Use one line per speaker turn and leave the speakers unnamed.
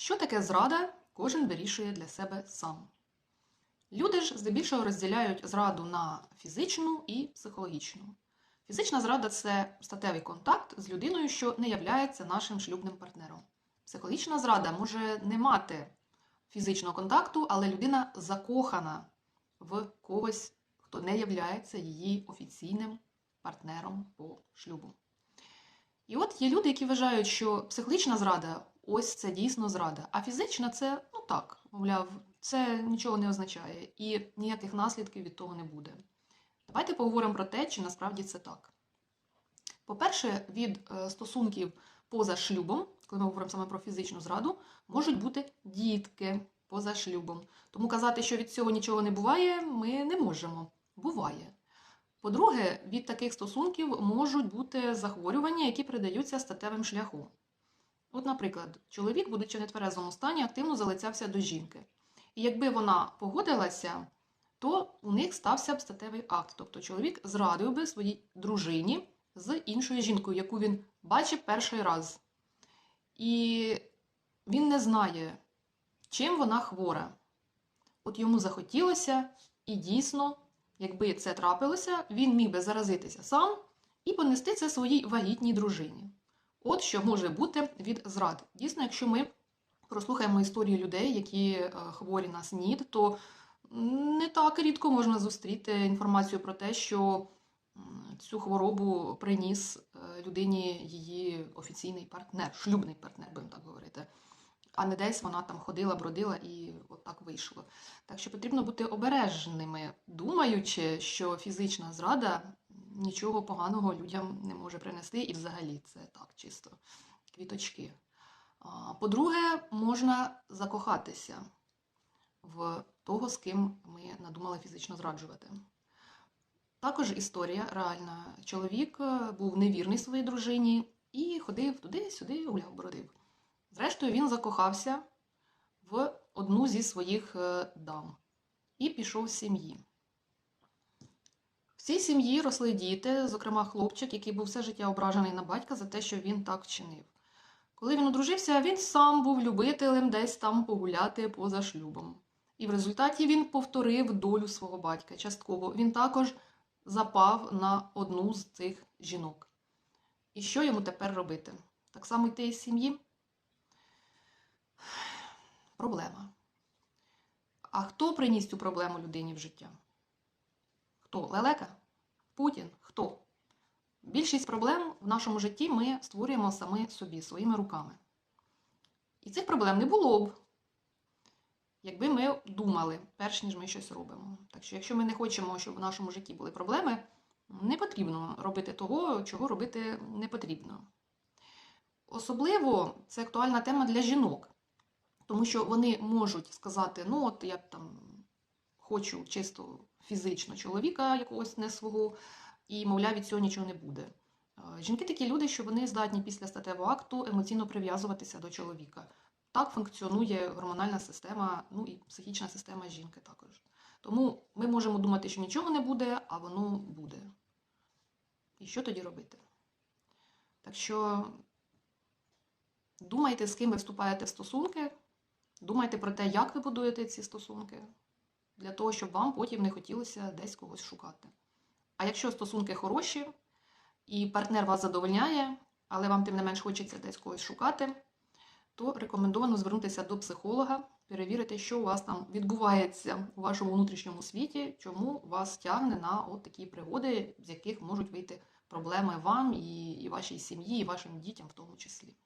Що таке зрада, кожен вирішує для себе сам. Люди ж здебільшого розділяють зраду на фізичну і психологічну. Фізична зрада це статевий контакт з людиною, що не являється нашим шлюбним партнером. Психологічна зрада може не мати фізичного контакту, але людина закохана в когось, хто не являється її офіційним партнером по шлюбу. І от є люди, які вважають, що психологічна зрада ось це дійсно зрада, а фізична це ну так, мовляв, це нічого не означає і ніяких наслідків від того не буде. Давайте поговоримо про те, чи насправді це так. По-перше, від е, стосунків поза шлюбом, коли ми говоримо саме про фізичну зраду, можуть бути дітки поза шлюбом. Тому казати, що від цього нічого не буває, ми не можемо. Буває. По-друге, від таких стосунків можуть бути захворювання, які передаються статевим шляхом. От, наприклад, чоловік, будучи в нетверезому стані, активно залицявся до жінки. І якби вона погодилася, то у них стався б статевий акт. Тобто чоловік зрадив би своїй дружині з іншою жінкою, яку він бачив перший раз. І він не знає, чим вона хвора. От йому захотілося, і дійсно, якби це трапилося, він міг би заразитися сам і понести це своїй вагітній дружині. От що може бути від зрад. Дійсно, якщо ми прослухаємо історії людей, які е, хворі на СНІД, то не так рідко можна зустріти інформацію про те, що цю хворобу приніс е, людині її офіційний партнер, шлюбний партнер, будемо так говорити. А не десь вона там ходила, бродила і от так вийшло. Так що потрібно бути обережними, думаючи, що фізична зрада нічого поганого людям не може принести, і взагалі це так, чисто квіточки. По-друге, можна закохатися в того, з ким ми надумали фізично зраджувати. Також історія реальна. Чоловік е, був невірний своїй дружині і ходив туди-сюди, гуляв, бродив. Зрештою, він закохався в одну зі своїх е, дам і пішов з сім'ї. Цій сім'ї росли діти, зокрема хлопчик, який був все життя ображений на батька за те, що він так вчинив. Коли він одружився, він сам був любителем десь там погуляти поза шлюбом. І в результаті він повторив долю свого батька. Частково він також запав на одну з цих жінок. І що йому тепер робити? Так само йти із сім'ї? Проблема. А хто приніс цю проблему людині в життя? Хто? Лелека? Путін? Хто? Більшість проблем в нашому житті ми створюємо самі собі, своїми руками. І цих проблем не було б, якби ми думали, перш ніж ми щось робимо. Так що, якщо ми не хочемо, щоб в нашому житті були проблеми, не потрібно робити того, чого робити не потрібно. Особливо це актуальна тема для жінок, тому що вони можуть сказати: ну, от я там хочу чисто фізично чоловіка якогось не свого, і, мовляв, від цього нічого не буде. Е, Жінки такі люди, що вони здатні після статевого акту емоційно прив'язуватися до чоловіка. Так функціонує гормональна система, ну і психічна система жінки також. Тому ми можемо думати, що нічого не буде, а воно буде. І що тоді робити? Так що думайте, з ким ви вступаєте в стосунки, думайте про те, як ви будуєте ці стосунки, для того, щоб вам потім не хотілося десь когось шукати. А якщо стосунки хороші, і партнер вас задовольняє, але вам тим не менш хочеться десь когось шукати, то рекомендовано звернутися до психолога, перевірити, що у вас там відбувається у вашому внутрішньому світі, чому вас тягне на от такі пригоди, з яких можуть вийти проблеми вам і, вашій сім'ї, і вашим дітям в тому числі.